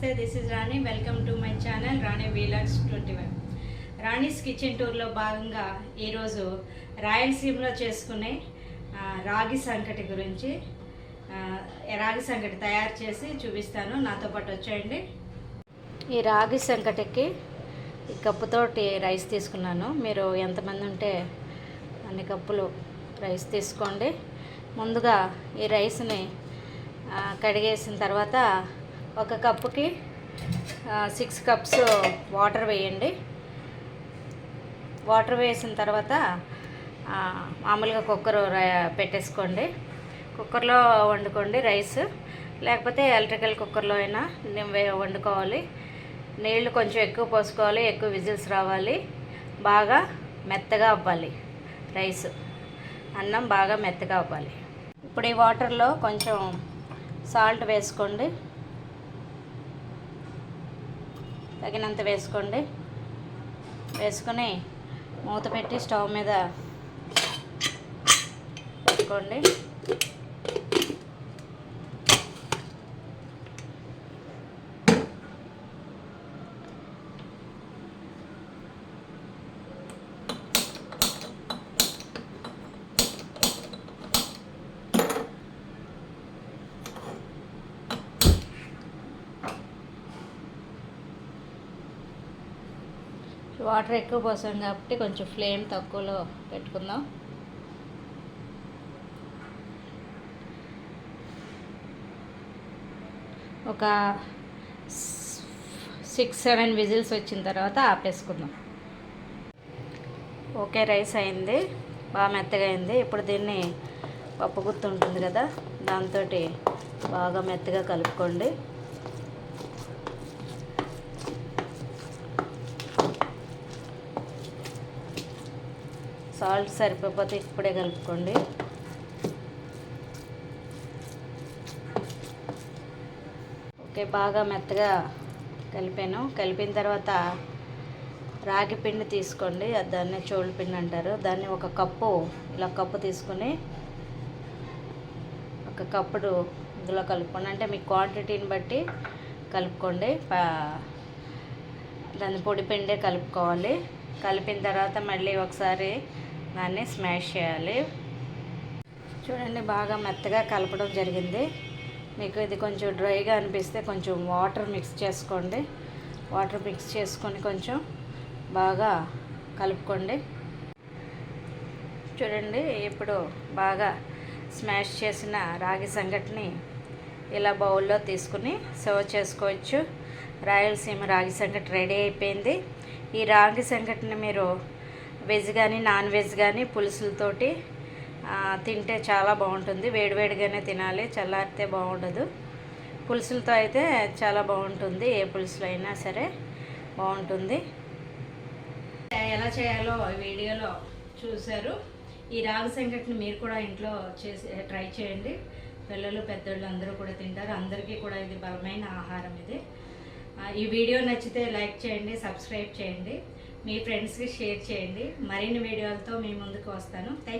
నమస్తే this is Rani welcome to my channel Rani wheelers twenty one Rani's kitchen టూర్లో భాగంగా ఈరోజు రాయలసీమలో చేసుకునే రాగి సంకటి గురించి రాగి సంకటి తయారు చేసి చూపిస్తాను. నాతో పాటు వచ్చేయండి. ఈ రాగి సంకటికి ఈ కప్పుతోటి రైస్ తీసుకున్నాను. మీరు ఎంతమంది ఉంటే అన్ని కప్పులు రైస్ తీసుకోండి. ముందుగా ఈ రైస్ని కడిగేసిన తర్వాత ఒక కప్పుకి సిక్స్ కప్స్ వాటర్ వేయండి. వాటర్ వేసిన తర్వాత మామూలుగా కుక్కర్ పెట్టేసుకోండి. కుక్కర్లో వండుకోండి రైస్ లేకపోతే ఎలక్ట్రికల్ కుక్కర్లో అయినా వండుకోవాలి. నీళ్ళు కొంచెం ఎక్కువ పోసుకోవాలి ఎక్కువ విజిల్స్ రావాలి. బాగా మెత్తగా అవ్వాలి రైస్ అన్నం బాగా మెత్తగా అవ్వాలి. ఇప్పుడు ఈ వాటర్లో కొంచెం సాల్ట్ వేసుకోండి. తగినంత వేసుకోండి. వేసుకొని మూత పెట్టి స్టవ్ మీద పెట్టుకోండి. వాటర్ ఎక్కువ పోసాం కాబట్టి కొంచెం ఫ్లేమ్ తక్కువలో పెట్టుకుందాం. ఒక సిక్స్ సెవెన్ విజిల్స్ వచ్చిన తర్వాత ఆపేసుకుందాం. ఓకే రైస్ అయింది. బాగా మెత్తగా అయింది. ఇప్పుడు దీన్ని పప్పు గుర్తు ఉంటుంది కదా దాంతో బాగా మెత్తగా కలుపుకోండి. సాల్ట్ సరిపోతే ఇప్పుడే కలుపుకోండి. ఓకే బాగా మెత్తగా కలిపాను. కలిపిన తర్వాత రాగి పిండి తీసుకోండి. దాన్ని చోళ్ళ పిండి అంటారు. దాన్ని ఒక కప్పు ఇలా కప్పు తీసుకొని ఒక కప్పుడు ఇందులో కలుపుకోండి. అంటే మీ క్వాంటిటీని బట్టి కలుపుకోండి. దాన్ని పొడి పిండే కలుపుకోవాలి. కలిపిన తర్వాత మళ్ళీ ఒకసారి దాన్ని స్మాష్ చేయాలి. చూడండి బాగా మెత్తగా కలపడం జరిగింది. మీకు ఇది కొంచెం డ్రైగా అనిపిస్తే కొంచెం వాటర్ మిక్స్ చేసుకోండి. వాటర్ మిక్స్ చేసుకొని కొంచెం బాగా కలుపుకోండి. చూడండి ఇప్పుడు బాగా స్మాష్ చేసిన రాగి సంగటిని ఇలా బౌల్లో తీసుకుని సర్వ్ చేసుకోవచ్చు. రాయలసీమ రాగి సంగటి రెడీ అయిపోయింది. ఈ రాగి సంగటిని మీరు వెజ్ కానీ నాన్ వెజ్ కానీ పులుసులతోటి తింటే చాలా బాగుంటుంది. వేడివేడిగానే తినాలి చల్లారితే బాగుండదు. పులుసులతో అయితే చాలా బాగుంటుంది. ఏ పులుసులు అయినా సరే బాగుంటుంది. ఎలా చేయాలో వీడియోలో చూశారు. ఈ రాగి సంకటిని మీరు కూడా ఇంట్లో చేసి ట్రై చేయండి. పిల్లలు పెద్దోళ్ళు అందరూ కూడా తింటారు. అందరికీ కూడా ఇది బలమైన ఆహారం ఇది. ఈ వీడియో నచ్చితే లైక్ చేయండి సబ్స్క్రైబ్ చేయండి. మీ ఫ్రెండ్స్కి షేర్ చేయండి. మరిన్ని వీడియోలతో మీ ముందుకు వస్తాను. థ్యాంక్